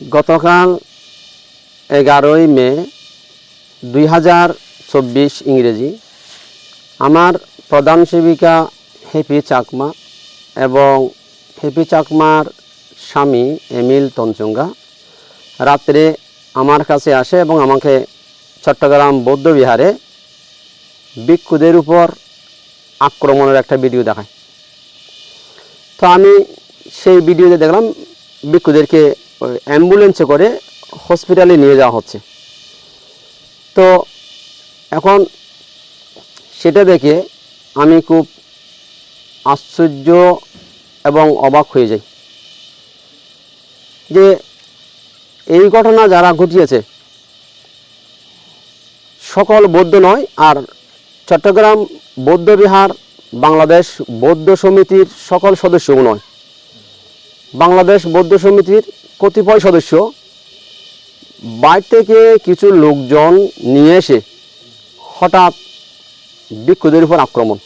গতকাল এগারোই মে দুই হাজার চব্বিশ ইংরেজি আমার প্রধান সেবিকা হেপি চাকমা এবং হেপি চাকমার স্বামী এমিল তঞ্চুঙ্গা রাত্রে আমার কাছে আসে এবং আমাকে চট্টগ্রাম বৌদ্ধবিহারে ভিক্ষুদের উপর আক্রমণের একটা ভিডিও দেখায়। তো আমি সেই ভিডিওতে দেখলাম ভিক্ষুদেরকে অ্যাম্বুলেন্সে করে হসপিটালে নিয়ে যাওয়া হচ্ছে। তো এখন সেটা দেখে আমি খুব আশ্চর্য এবং অবাক হয়ে যাই। যে এই ঘটনা যারা ঘটিয়েছে, সকল বৌদ্ধ নয় আর চট্টগ্রাম বৌদ্ধ বিহার, বাংলাদেশ বৌদ্ধ সমিতির সকল সদস্যও নয়। বাংলাদেশ বৌদ্ধ সমিতির কতিপয় সদস্য বাইরে থেকে কিছু লোকজন নিয়ে এসে হঠাৎ ভিক্ষুদের উপর আক্রমণ।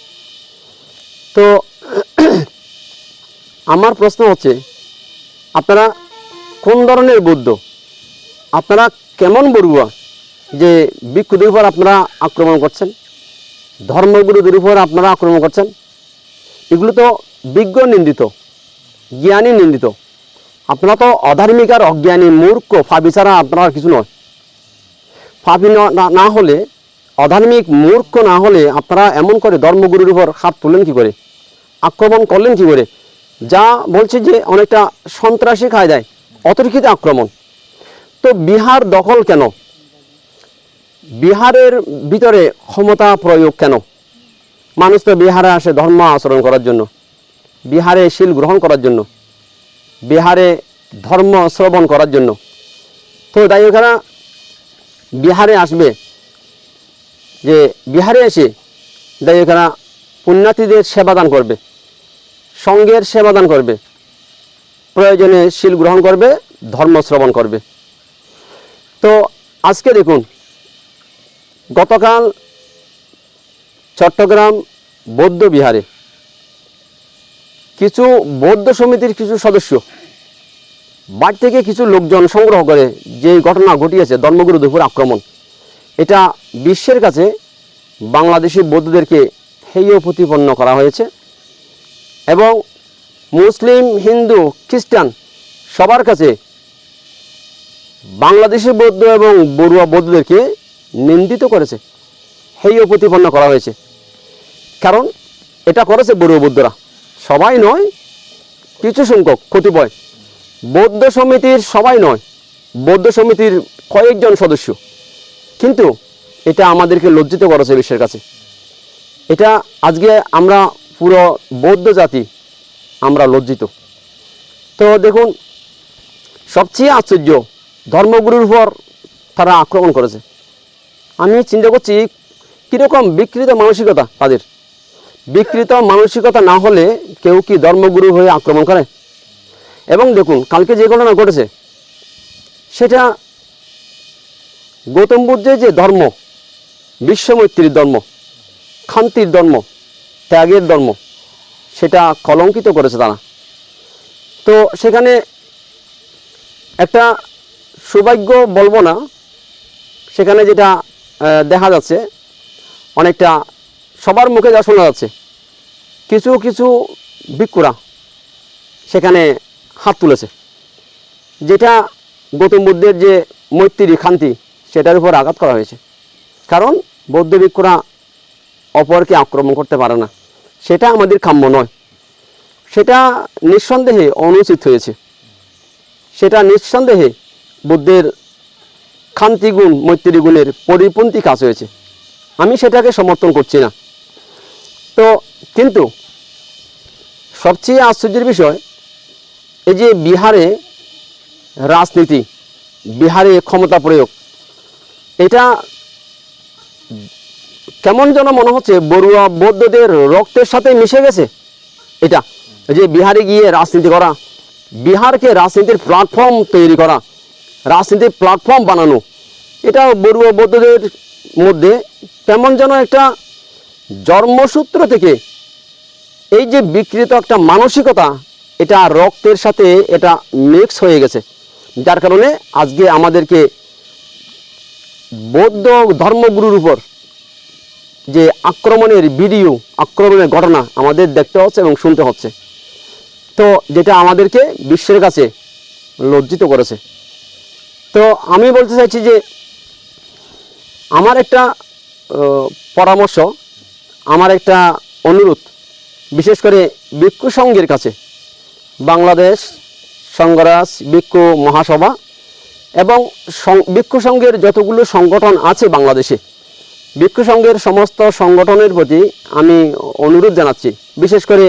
তো আমার প্রশ্ন হচ্ছে, আপনারা কোন ধরনের বৌদ্ধ? আপনারা কেমন বড়ুয়া যে ভিক্ষুদের উপর আপনারা আক্রমণ করছেন? ধর্মগুরুদের উপর আপনারা আক্রমণ করছেন? এগুলো তো বিজ্ঞ নিন্দিত, জ্ঞানী নিন্দিত। আপনারা তো অধার্মিক আর অজ্ঞানী মূর্খ ফাবি ছাড়া আপনারা কিছু নয়। ফাবি না হলে, অধার্মিক মূর্খ না হলে আপনারা এমন করে ধর্মগুরুর উপর হাত তুললেন কি করে? আক্রমণ করলেন কি করে? যা বলছে যে অনেকটা সন্ত্রাসী খায় দেয় অতর্কিত আক্রমণ। তো বিহার দখল কেন? বিহারের ভিতরে ক্ষমতা প্রয়োগ কেন? মানুষ তো বিহারে আসে ধর্ম আচরণ করার জন্য। বিহারে শিল গ্রহণ করার জন্য। বিহারে ধর্ম শ্রবণ করার জন্য। তো তাই ওখানে বিহারে আসবে। যে বিহারে এসে তাই ওখানে পুণ্যার্থীদের সেবাদান করবে। সঙ্গের সেবাদান করবে। প্রয়োজনে শিল গ্রহণ করবে, ধর্ম শ্রবণ করবে। তো আজকে দেখুন, গতকাল চট্টগ্রাম বৌদ্ধ বিহারে কিছু বৌদ্ধ সমিতির কিছু সদস্য বাড়ি থেকে কিছু লোকজন সংগ্রহ করে যে ঘটনা ঘটিয়েছে ধর্মগুরুদের উপর আক্রমণ, এটা বিশ্বের কাছে বাংলাদেশি বৌদ্ধদেরকে হেয় প্রতিপন্ন করা হয়েছে এবং মুসলিম, হিন্দু, খ্রিস্টান সবার কাছে বাংলাদেশি বৌদ্ধ এবং বড়ুয়া বৌদ্ধদেরকে নিন্দিত করেছে, হেয় প্রতিপন্ন করা হয়েছে। কারণ এটা করেছে বড়ুয়া বৌদ্ধরা। সবাই নয়, কিছু সংখ্যক, কতিপয়। বৌদ্ধ সমিতির সবাই নয়, বৌদ্ধ সমিতির কয়েকজন সদস্য। কিন্তু এটা আমাদেরকে লজ্জিত করেছে বিশ্বের কাছে। এটা আজকে আমরা পুরো বৌদ্ধ জাতি আমরা লজ্জিত। তো দেখুন, সবচেয়ে আশ্চর্য, ধর্মগুরুর উপর তারা আক্রমণ করেছে। আমি চিন্তা করছি, কীরকম বিকৃত মানসিকতা তাদের। বিকৃত মানসিকতা না হলে কেউ কি ধর্মগুরু হয়ে আক্রমণ করে? এবং দেখুন, কালকে যে ঘটনা ঘটেছে, সেটা গৌতম বুদ্ধের যে ধর্ম, বিশ্বমৈত্রীর ধর্ম, খান্তির ধর্ম, ত্যাগের ধর্ম, সেটা কলঙ্কিত করেছে তারা। তো সেখানে একটা সৌভাগ্য বলব না, সেখানে যেটা দেখা যাচ্ছে, অনেকটা সবার মুখে যা শোনা যাচ্ছে। কিছু কিছু ভিক্ষুরা সেখানে হাত তুলেছে। যেটা গৌতম বুদ্ধের যে মৈত্রী খান্তি, সেটার উপর আঘাত করা হয়েছে। কারণ বৌদ্ধ ভিক্ষুরা অপরকে আক্রমণ করতে পারে না। সেটা আমাদের কাম্য নয়। সেটা নিঃসন্দেহে অনুচিত হয়েছে। সেটা নিঃসন্দেহে বুদ্ধের খান্তি গুণ মৈত্রী গুণের পরিপন্থী কাজ হয়েছে। আমি সেটাকে সমর্থন করছি না। তো কিন্তু সবচেয়ে আশ্চর্যের বিষয়, এই যে বিহারে রাজনীতি, বিহারে ক্ষমতা প্রয়োগ, এটা কেমন যেন মনে হচ্ছে বড়ুয়া বৌদ্ধদের রক্তের সাথে মিশে গেছে। এটা যে বিহারে গিয়ে রাজনীতি করা, বিহারকে রাজনীতির প্ল্যাটফর্ম তৈরি করা, রাজনীতির প্ল্যাটফর্ম বানানো এটা বড়ুয়া বৌদ্ধদের মধ্যে কেমন যেন একটা জন্মসূত্র থেকে এই যে বিকৃত একটা মানসিকতা, এটা রক্তের সাথে এটা মিক্স হয়ে গেছে। যার কারণে আজকে আমাদেরকে বৌদ্ধ ধর্মগুরুর উপর যে আক্রমণের ভিডিও, আক্রমণের ঘটনা আমাদের দেখতে হচ্ছে এবং শুনতে হচ্ছে। তো যেটা আমাদেরকে বিশ্বের কাছে লজ্জিত করেছে। তো আমি বলতে চাইছি যে, আমার একটা পরামর্শ আমার একটা অনুরোধ, বিশেষ করে ভিক্ষু সংঘের কাছে। বাংলাদেশ সংঘরাজ ভিক্ষু মহাসভা এবং ভিক্ষু সংঘের যতগুলো সংগঠন আছে বাংলাদেশে, ভিক্ষু সংঘের সমস্ত সংগঠনের প্রতি আমি অনুরোধ জানাচ্ছি। বিশেষ করে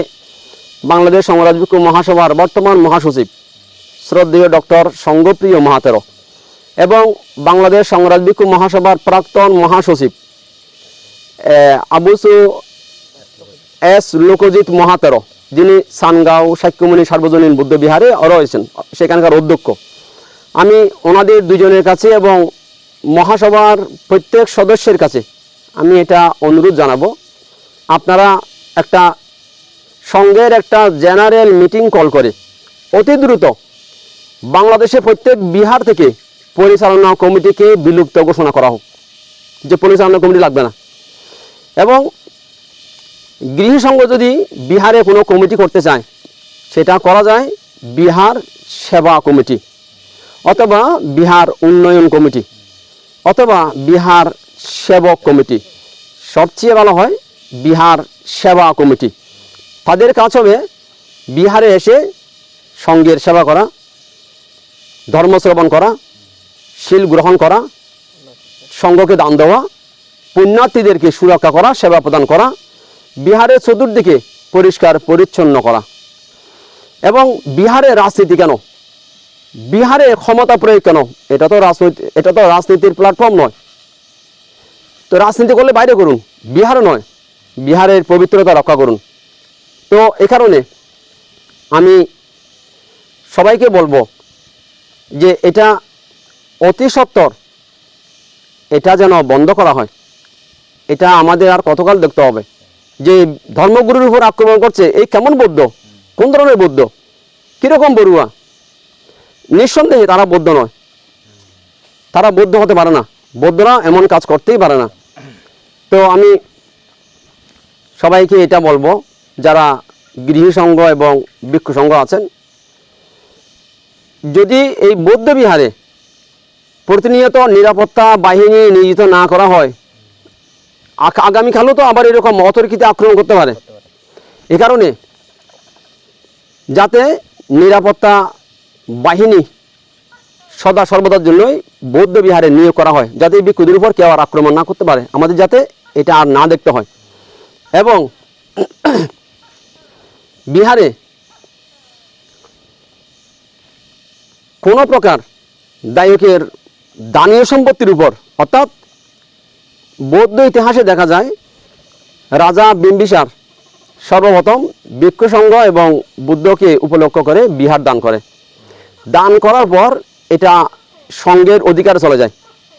বাংলাদেশ সংঘরাজ ভিক্ষু মহাসভার বর্তমান মহাসচিব, শ্রদ্ধেয় ডক্টর সঙ্গপ্রিয় মহাতেরো এবং বাংলাদেশ সংঘরাজ ভিক্ষু মহাসভার প্রাক্তন মহাসচিব আবুসু এস লোকজিৎ মহাতেরো, যিনি সানগাঁও সাক্ষ্যমণি সার্বজনীন বুদ্ধ বিহারে রয়েছেন, সেখানকার অধ্যক্ষ। আমি ওনাদের দুজনের কাছে এবং মহাসভার প্রত্যেক সদস্যের কাছে আমি এটা অনুরোধ জানাব। আপনারা একটা সংঘের একটা জেনারেল মিটিং কল করে অতি দ্রুত বাংলাদেশে প্রত্যেক বিহার থেকে পরিচালনা কমিটিকে বিলুপ্ত ঘোষণা করা হোক। যে পরিচালনা কমিটি লাগবে না। এবং গৃহসংঘ যদি বিহারে কোনো কমিটি করতে চায়, সেটা করা যায় বিহার সেবা কমিটি অথবা বিহার উন্নয়ন কমিটি অথবা বিহার সেবক কমিটি। সবচেয়ে ভালো হয় বিহার সেবা কমিটি। তাদের কাজ হবে বিহারে এসে সঙ্গের সেবা করা ধর্মশ্রবণ করা, শিল গ্রহণ করা সঙ্ঘকে দান দেওয়া পুণ্যার্থীদেরকে সুরক্ষা করা, সেবা প্রদান করা, বিহারের চতুর্দিকে পরিষ্কার, পরিচ্ছন্ন করা। এবং বিহারে রাজনীতি কেন? বিহারে ক্ষমতা প্রয়োগ কেন? এটা তো রাজনৈতিক এটা তো রাজনীতির প্ল্যাটফর্ম নয়। তো রাজনীতি করলে বাইরে করুন বিহারে নয়, বিহারের পবিত্রতা রক্ষা করুন। তো এ কারণে আমি সবাইকে বলব যে এটা অতি সত্বর এটা যেন বন্ধ করা হয়। এটা আমাদের আর কতকাল দেখতে হবে? যে ধর্মগুরুর উপর আক্রমণ করছে, এই কেমন বৌদ্ধ? কোন ধরনের বৌদ্ধ? কীরকম বড়ুয়া? নিঃসন্দেহে তারা বৌদ্ধ নয়। তারা বৌদ্ধ হতে পারে না। বৌদ্ধরা এমন কাজ করতেই পারে না। তো আমি সবাইকে এটা বলব, যারা গৃহসংঘ এবং ভিক্ষু সংঘ আছেন, যদি এই বৌদ্ধ বিহারে প্রতিনিয়ত নিরাপত্তা বাহিনী নিয়োজিত না করা হয় আগামীকালও তো আবার এরকম অতর্কিতে আক্রমণ করতে পারে। এ কারণে যাতে নিরাপত্তা বাহিনী সদা সর্বদার জন্যই বৌদ্ধ বিহারে নিয়োগ করা হয়, যাতে এই ভিক্ষুদের উপর কেউ আর আক্রমণ না করতে পারে। আমাদের যাতে এটা আর না দেখতে হয়। এবং বিহারে কোনো প্রকার দায়কের দানীয় সম্পত্তির উপর, অর্থাৎ বৌদ্ধ ইতিহাসে দেখা যায়, রাজা বিম্বিসার সর্বপ্রথম ভিক্ষু এবং বুদ্ধকে উপলক্ষ করে বিহার দান করে। দান করার পর এটা সঙ্গের অধিকারে চলে যায়।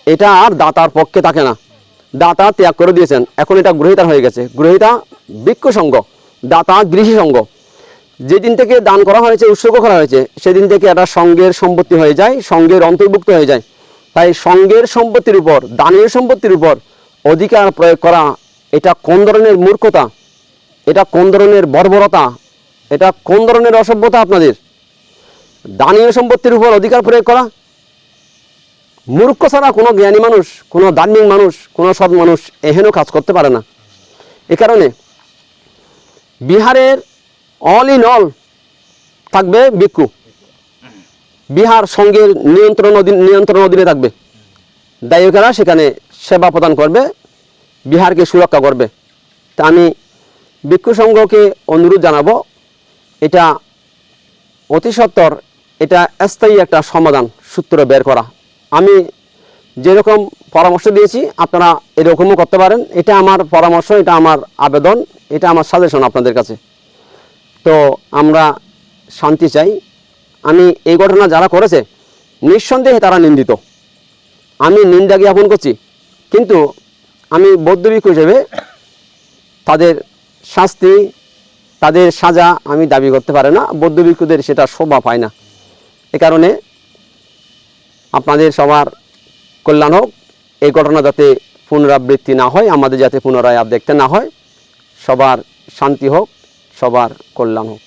এটা আর দাতার পক্ষে থাকে না। দাতা ত্যাগ করে দিয়েছেন। এখন এটা গ্রহিতার হয়ে গেছে। গ্রহিতা ভিক্ষু সংঘ দাতা গৃহী সংঘ যেদিন থেকে দান করা হয়েছে, উৎসর্গ করা হয়েছে, সেদিন থেকে এটা সঙ্গের সম্পত্তি হয়ে যায়, সঙ্গের অন্তর্ভুক্ত হয়ে যায়। তাই সঙ্গের সম্পত্তির উপর, দানের সম্পত্তির উপর অধিকার প্রয়োগ করা, এটা কোন ধরনের মূর্খতা? এটা কোন ধরনের বর্বরতা? এটা কোন ধরনের অসভ্যতা আপনাদের? দানীয় সম্পত্তির উপর অধিকার প্রয়োগ করা? মূর্খ ছাড়া কোনো জ্ঞানী মানুষ, কোনো দার্মিক মানুষ, কোনো সৎ মানুষ এহেন কাজ করতে পারে না। এ কারণে বিহারের অল ইন অল থাকবে ভিক্ষু। বিহার সঙ্গের নিয়ন্ত্রণ অধীন- নিয়ন্ত্রণ অধীনে থাকবে। দায়িকেরা সেখানে সেবা প্রদান করবে, বিহারকে সুরক্ষা করবে। তা আমি ভিক্ষু সংঘকে অনুরোধ জানাব, এটা অতি সত্বর এটা স্থায়ী একটা সমাধান সূত্র বের করা। আমি যেরকম পরামর্শ দিয়েছি, আপনারা এরকমও করতে পারেন। এটা আমার পরামর্শ, এটা আমার আবেদন, এটা আমার সাজেশন আপনাদের কাছে। তো আমরা শান্তি চাই। আমি এই ঘটনা যারা করেছে, নিঃসন্দেহে তারা নিন্দিত। আমি নিন্দা জ্ঞাপন করছি। কিন্তু আমি বৌদ্ধ হিসেবে তাদের শাস্তি, তাদের সাজা আমি দাবি করতে পারি না। বৌদ্ধ সেটা শোভা পায় না। এ কারণে আপনাদের সবার কল্যাণ হোক। এই ঘটনা যাতে পুনরাবৃত্তি না হয়, আমাদের যাতে পুনরায় আর দেখতে না হয়, সবার শান্তি হোক, সবার কল্যাণ হোক।